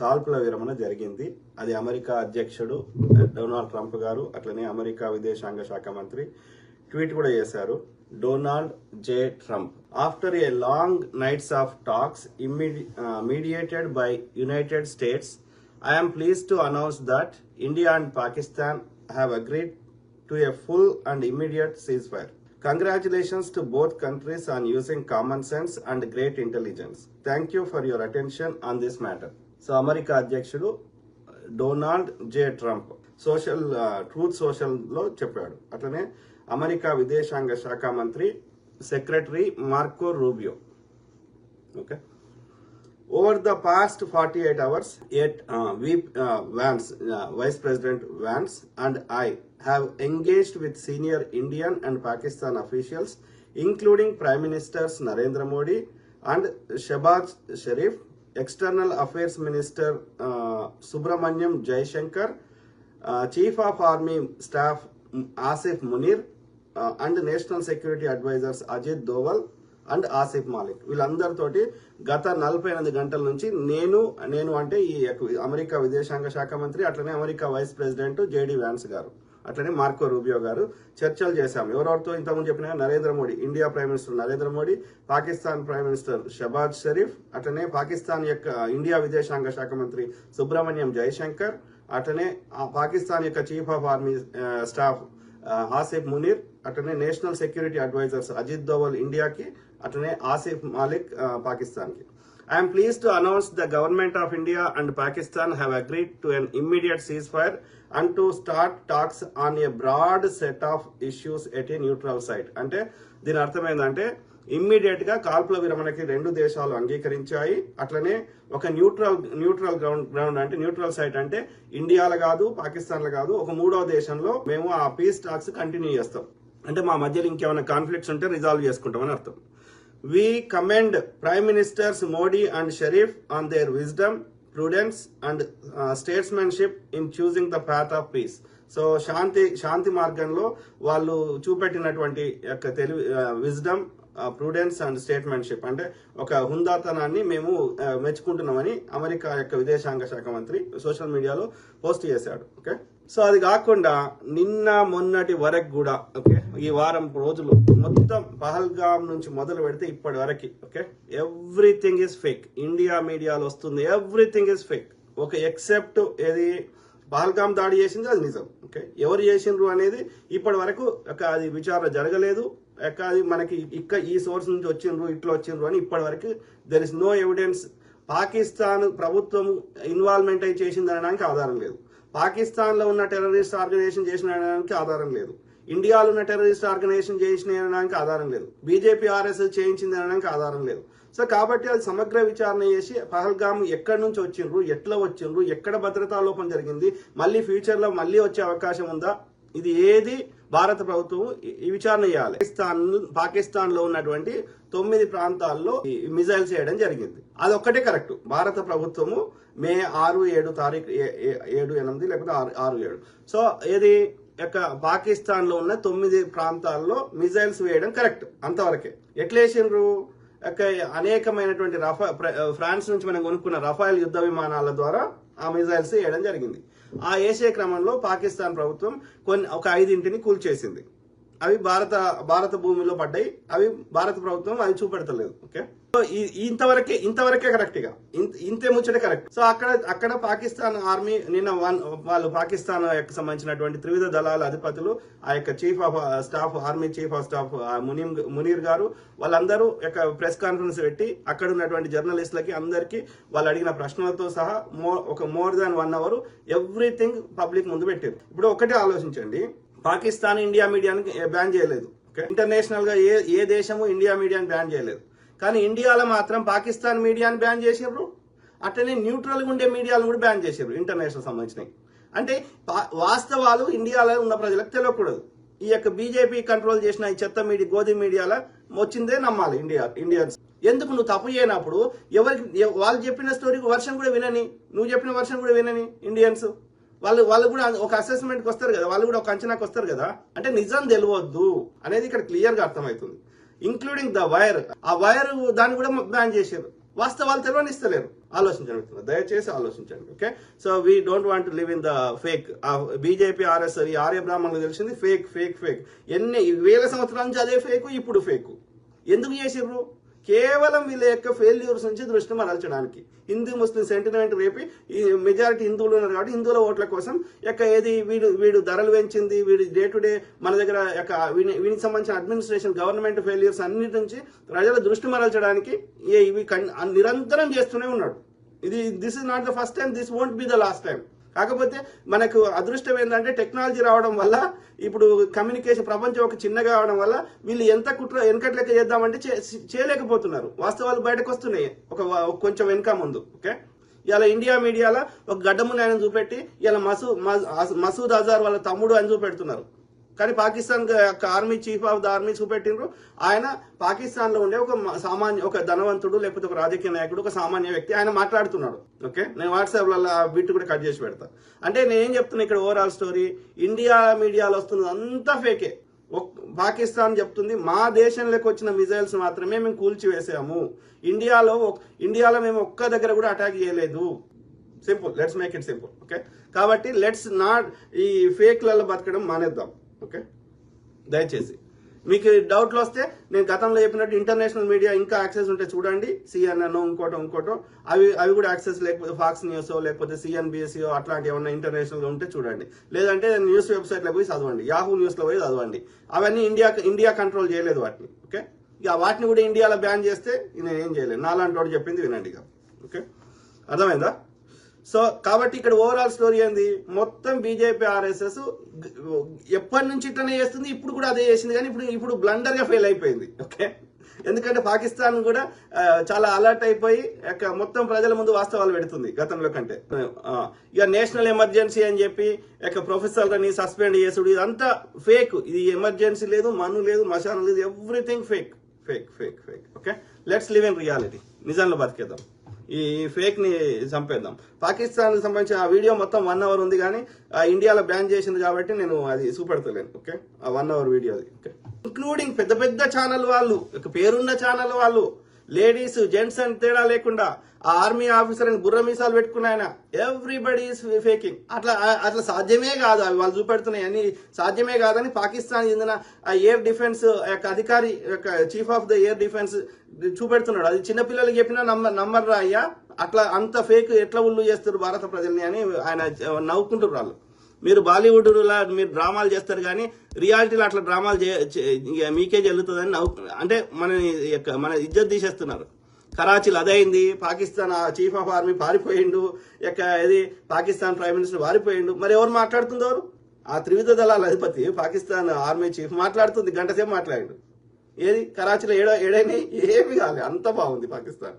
కాల్పుల విరమణ జరిగింది. అది అమెరికా అధ్యక్షుడు డొనాల్డ్ ట్రంప్ గారు అట్లనే అమెరికా విదేశాంగ శాఖ మంత్రి ట్వీట్ కూడా చేశారు. Donald J. Trump. After a long nights of talks mediated by United States I I'm pleased to announce that India and Pakistan have agreed to a full and immediate ceasefire congratulations to both countries on using common sense and great intelligence. Thank you for your attention on this matter. So America అధ్యక్షుడు Donald J Trump social truth సోషల్లో చెప్పాడు. అట్లనే America విదేశాంగ శాఖ మంత్రి secretary Marco Rubio. Okay. Over the past forty eight hours at veep Vance vice president Vance and I have engaged with senior Indian and Pakistan officials including prime ministers Narendra Modi and Shehbaz Sharif external affairs minister Subrahmanyam Jaishankar chief of army staff Asif Munir and national security advisers Ajit Doval and Asif Malik వీళ్ళందరితోటి గత నలభై ఎనిమిది గంటల నుంచి నేను నేను అంటే ఈ America విదేశాంగ శాఖ మంత్రి అట్లనే America vice president JD Vance గారు. అట్లనే మార్కో రూబియో గారు చర్చలు చేశాం ఎవరెవరితో ఇంతకుముందు చెప్పిన Narendra Modi India prime minister Narendra Modi Pakistan prime minister Shehbaz Sharif అట్లనే పాకిస్తాన్ యొక్క ఇండియా విదేశాంగ శాఖ మంత్రి సుబ్రహ్మణ్యం జయశంకర్ అట్లనే పాకిస్తాన్ యొక్క chief of army staff Asif Munir అట్లనే national security advisers Ajit Doval ఇండియాకి అట్లనే ఆసిఫ్ మాలిక్ పాకిస్తాన్కి. I pleased to announce the government of India and Pakistan Pakistan have agreed to immediate ceasefire and to start talks on a broad set of issues at a neutral site అంటే దీని అర్థం ఏంటంటే ఇమ్మీడియట్గా కాల్పుల విరమణకి రెండు దేశాలు అంగీకరించాయి. అట్లనే ఒక న్యూట్రల్ న్యూట్రల్ గ్రౌండ్ గ్రౌండ్ అంటే న్యూట్రల్ సైట్ అంటే ఇండియాలో కాదు పాకిస్తాన్లో కాదు ఒక మూడో దేశంలో మేము ఆ పీస్ టాక్స్ కంటిన్యూ చేస్తాం. అంటే మా మధ్యలో ఇంకేమైనా కాన్ఫ్లిక్ట్స్ ఉంటే రిజాల్వ్ చేసుకుంటామని అర్థం. We commend Prime Ministers Modi and Sharif on their wisdom, prudence and uh, statesmanship in choosing the path of peace. So శాంతి శాంతి మార్గంలో వాళ్ళు చూపెట్టినటువంటి యొక్క తెలివి uh, wisdom prudence and statesmanship అంటే ఒక హుందాతనాన్ని మేము మెచ్చుకుంటున్నామని అమెరికా యొక్క విదేశాంగ శాఖ మంత్రి సోషల్ మీడియాలో పోస్ట్ చేశాడు. ఓకే? సో అది కాకుండా నిన్న మొన్నటి వరకు కూడా ఓకే? ఈ వారం రోజులు మొత్తం పహల్గామ్ నుంచి మొదలు పెడితే ఇప్పటి వరకు okay? Everything is fake India మీడియాలో వస్తుంది. ఎవ్రీథింగ్ ఇస్ ఫేక్ ఒక ఎక్సెప్ట్ ఏది పహల్గామ్ దాడి చేసింది అది నిజం. ఓకే? ఎవరు చేసిండ్రు అనేది ఇప్పటి వరకు ఒక అది విచారణ జరగలేదు. ఎక్కది మనకి ఇక్క ఈ సోర్స్ నుంచి వచ్చిండ్రు ఇట్లా వచ్చిండ్రు అని ఇప్పటివరకు there is no evidence Pakistan ప్రభుత్వం ఇన్వాల్వ్మెంట్ అయి చేసింది అనడానికి ఆధారం లేదు. పాకిస్తాన్లో ఉన్న టెర్రరిస్ట్ ఆర్గనైజేషన్ చేసిన అనడానికి ఆధారం లేదు. ఇండియాలో ఉన్న టెర్రరిస్ట్ ఆర్గనైజేషన్ చేసిన అనడానికి ఆధారం లేదు. బీజేపీ ఆర్ఎస్ చేయించింది అనడానికి ఆధారం లేదు. సో కాబట్టి అది సమగ్ర విచారణ చేసి పహల్గామ్ ఎక్కడి నుంచి వచ్చిండ్రు ఎట్లా వచ్చిండ్రు ఎక్కడ భద్రతా లోపం జరిగింది మళ్ళీ ఫ్యూచర్లో మళ్ళీ వచ్చే అవకాశం ఉందా? ఇది ఏది భారత ప్రభుత్వం ఈ- విచారణ చేయాలి. పాకిస్తాన్ పాకిస్తాన్లో ఉన్నటువంటి తొమ్మిది ప్రాంతాల్లో మిజైల్స్ వేయడం జరిగింది. అది ఒక్కటే కరెక్ట్. భారత ప్రభుత్వము మే ఆరు ఏడు తారీఖు ఏ- ఏడు ఎనిమిది లేకపోతే ఆరు ఆరు ఏడు. సో ఏది యొక్క పాకిస్తాన్లో ఉన్న తొమ్మిది ప్రాంతాల్లో మిజైల్స్ వేయడం కరెక్ట్ అంతవరకే. ఎట్లా వేసిండ్రు? యొక్క అనేకమైనటువంటి రఫా ఫ్రాన్స్ నుంచి మనం కొనుక్కున్న రఫాయల్ యుద్ధ విమానాల ద్వారా ఆ మిజైల్స్ వేయడం జరిగింది. ఆ వేసే క్రమంలో పాకిస్తాన్ ప్రభుత్వం కొన్ని ఒక ఐదింటిని కూల్చేసింది. అవి భారత భారత భూమిలో పడ్డాయి. అవి భారత ప్రభుత్వం అవి చూపెడతలేదు ఓకే? సో ఈ- ఇంతవరకే ఇంతవరకే కరెక్ట్ ఇక. ఇంత- ఇంతే ముచ్చటే కరెక్ట్. సో అక్కడ అక్కడ పాకిస్తాన్ ఆర్మీ నిన్న వన్ వాళ్ళు పాకిస్తాన్ యొక్క సంబంధించినటువంటి త్రివిధ దళాల అధిపతులు ఆ యొక్క chief of staff army chief of staff మునీం Munir గారు వాళ్ళందరూ యొక్క ప్రెస్ కాన్ఫరెన్స్ పెట్టి అక్కడ ఉన్నటువంటి జర్నలిస్టులకి అందరికీ వాళ్ళు అడిగిన ప్రశ్నలతో సహా మోర్ ఒక more than one hour everything public ముందు పెట్టారు. ఇప్పుడు ఒకటే ఆలోచించండి. పాకిస్తాన్ ఇండియా మీడియాని బ్యాన్ చేయలేదు ఇంటర్నేషనల్గా ఏ ఏ దేశము ఇండియా మీడియాని బ్యాన్ చేయలేదు. కానీ ఇండియాలో మాత్రం పాకిస్తాన్ మీడియాని బ్యాన్ చేసిర్రు అట్లనే న్యూట్రల్గా ఉండే మీడియాలను కూడా బ్యాన్ చేసారు ఇంటర్నేషనల్ సంబంధించినవి. అంటే వాస్తవాలు ఇండియాలో ఉన్న ప్రజలకు తెలియకూడదు ఈ యొక్క బీజేపీ కంట్రోల్ చేసిన ఈ చెత్త మీడియా గోధి మీడియాలో వచ్చిందే నమ్మాలి ఇండియా ఇండియన్స్. ఎందుకు నువ్వు తప్పు చేయనప్పుడు ఎవరికి వాళ్ళు చెప్పిన స్టోరీకి వర్షం కూడా వినని నువ్వు చెప్పిన వర్షం కూడా వినని ఇండియన్స్. వాళ్ళు వాళ్ళు కూడా ఒక అసెస్మెంట్కి వస్తారు కదా వాళ్ళు కూడా ఒక అంచనాకి వస్తారు కదా. అంటే నిజం తెలియవద్దు అనేది ఇక్కడ క్లియర్గా అర్థమవుతుంది. ఇంక్లూడింగ్ ద వైర్ ఆ వైర్ దాన్ని కూడా బ్యాన్ చేశారు. వాస్తవాలు తెలియనిస్తలేరు. ఆలోచించండి దయచేసి ఆలోచించండి okay so we don't want live in the fake BJP RS ఈ ఆర్య బ్రాహ్మణులు తెలిసింది ఫేక్ ఫేక్ ఫేక్ ఎన్ని వేల సంవత్సరాల నుంచి అదే ఫేక్ ఇప్పుడు ఫేక్ ఎందుకు చేసిర్రు? కేవలం వీళ్ళ యొక్క ఫెయిల్యూర్స్ నుంచి దృష్టి మరల్చడానికి. హిందూ ముస్లిం సెంటిమెంట్ రేపి ఈ మెజారిటీ హిందువులు ఉన్నారు కాబట్టి హిందువుల ఓట్ల కోసం యొక్క ఏది వీడు వీడు ధరలు పెంచింది వీడు డే టు డే మన దగ్గర యొక్క వీని- వీనికి సంబంధించిన అడ్మినిస్ట్రేషన్ గవర్నమెంట్ ఫెయిల్యూర్స్ అన్నిటి నుంచి ప్రజల దృష్టి మరల్చడానికి ఏ- ఇవి నిరంతరం చేస్తూనే ఉన్నాడు. ఇది this is not the first time this won't be the last time కాకపోతే మనకు అదృష్టం ఏంటంటే టెక్నాలజీ రావడం వల్ల ఇప్పుడు కమ్యూనికేషన్ ప్రపంచం ఒక చిన్నగా అవడం వల్ల వీళ్ళు ఎంత కుట్ర వెనకట్లెక్క చేద్దామంటే చే- చేయలేకపోతున్నారు. వాస్తవాలు బయటకు వస్తున్నాయి. ఒక కొంచెం వెనక ముందు ఓకే? ఇలా ఇండియా మీడియాలో ఒక గడ్డముని ఆయన చూపెట్టి ఇలా మసూ మస్- మసూద్ అజార్ వాళ్ళ తమ్ముడు అని చూపెడుతున్నారు. కానీ పాకిస్తాన్ యొక్క army chief of the army చూపెట్టిండ్రు ఆయన పాకిస్తాన్లో ఉండే ఒక సామాన్య ఒక ధనవంతుడు లేకపోతే ఒక రాజకీయ నాయకుడు ఒక సామాన్య వ్యక్తి ఆయన మాట్లాడుతున్నాడు. ఓకే? నేను వాట్సాప్లో బిట్ కూడా కట్ చేసి పెడతా. అంటే నేను ఏం చెప్తున్నా ఇక్కడ ఓవరాల్ స్టోరీ ఇండియా మీడియాలో వస్తున్నది అంతా ఫేకే పాకిస్తాన్ చెప్తుంది మా దేశంలోకి వచ్చిన మిజైల్స్ మాత్రమే మేము కూల్చివేసాము. ఇండియాలో ఇండియాలో మేము ఒక్క దగ్గర కూడా అటాక్ చేయలేదు. Simple let's make it simple okay? కాబట్టి లెట్స్ నాట్ ఈ ఫేక్లలో బతకడం మానేద్దాం. ఓకే? దయచేసి. మీకు డౌట్లు వస్తే నేను గతంలో చెప్పినట్టు ఇంటర్నేషనల్ మీడియా ఇంకా యాక్సెస్ ఉంటే చూడండి. సిఎన్ఎన్ ఇంకోటో ఇంకోటో. అవి అవి కూడా యాక్సెస్ లేకపోతే ఫాక్స్ న్యూస్ లేకపోతే సిఎన్బిఎస్సి అట్లాంటి ఏమన్నా ఇంటర్నేషనల్గా ఉంటే చూడండి. లేదంటే న్యూస్ వెబ్సైట్లో పోయి చదవండి. యాహూ న్యూస్లో పోయి చదవండి. అవన్నీ ఇండియా ఇండియా కంట్రోల్ చేయలేదు వాటిని. ఓకే? ఇక వాటిని కూడా ఇండియాలో బ్యాన్ చేస్తే నేను ఏం చేయలేదు నాలాంటి వాడు చెప్పింది వినండి ఇక. ఓకే? అర్థమైందా? సో కాబట్టి ఇక్కడ ఓవరాల్ స్టోరీ ఏంది? మొత్తం బీజేపీ ఆర్ఎస్ఎస్ ఎప్పటి నుంచి ఇట్లనే చేస్తుంది ఇప్పుడు కూడా అదే చేసింది. కానీ ఇప్పుడు ఇప్పుడు బ్లండర్గా ఫెయిల్ అయిపోయింది. ఓకే ఎందుకంటే పాకిస్తాన్ కూడా చాలా అలర్ట్ అయిపోయి మొత్తం ప్రజల ముందు వాస్తవాలు పెడుతుంది గతంలో కంటే. ఇక నేషనల్ ఎమర్జెన్సీ అని చెప్పి యొక్క ప్రొఫెసర్లని సస్పెండ్ చేసుడు. ఇదంతా ఫేక్ ఇది ఎమర్జెన్సీ లేదు మను లేదు మశానం లేదు everything fake fake fake fake okay let's live in reality నిజంలో బతికేద్దాం. ఈ ఫేక్ని చంపేద్దాం. పాకిస్తాన్ సంబంధించిన ఆ వీడియో మొత్తం వన్ అవర్ ఉంది కానీ ఆ ఇండియాలో బ్యాన్ చేసింది కాబట్టి నేను అది చూపెడతలేను ఓకే? ఆ వన్ అవర్ వీడియో అది ఓకే? ఇంక్లూడింగ్ పెద్ద పెద్ద ఛానల్ వాళ్ళు పేరున్న ఛానల్ వాళ్ళు. లేడీస్ జెంట్స్ అని తేడా లేకుండా ఆ ఆర్మీ ఆఫీసర్ అని బుర్ర మీసాలు పెట్టుకున్న ఆయన. ఎవ్రీబడి ఈస్ ఫేకింగ్ అట్లా అట్లా సాధ్యమే కాదు అవి వాళ్ళు చూపెడుతున్నాయి. అని సాధ్యమే కాదని పాకిస్తాన్ చెందిన ఆ ఎయిర్ డిఫెన్స్ యొక్క అధికారి యొక్క chief of the air defence చూపెడుతున్నాడు. అది చిన్నపిల్లలకి చెప్పినా నమ్మ నమ్మర్రా అయ్యా. అట్లా అంత ఫేక్ ఎట్లా ఉల్లు చేస్తారు భారత ప్రజల్ని అని ఆయన నవ్వుకుంటున్నారు వాళ్ళు. మీరు బాలీవుడ్ లా మీరు డ్రామాలు చేస్తారు కానీ రియాలిటీలో అట్లా డ్రామాలు చే ఇక మీకే జరుగుతుందని అంటే మన యొక్క మన ఇజ్జత్ తీసేస్తున్నారు. కరాచీలో అదైంది పాకిస్తాన్ చీఫ్ ఆఫ్ ఆర్మీ పారిపోయిండు యొక్క ఇది పాకిస్తాన్ ప్రైమ్ మినిస్టర్ పారిపోయిండు మరి ఎవరు మాట్లాడుతుందో ఆ త్రివిధ దళాల అధిపతి పాకిస్తాన్ ఆర్మీ చీఫ్ మాట్లాడుతుంది గంట సేపు మాట్లాడిండు. ఏది? కరాచీలో ఏడో ఏడైనా ఏమి కాలే అంత బాగుంది పాకిస్తాన్.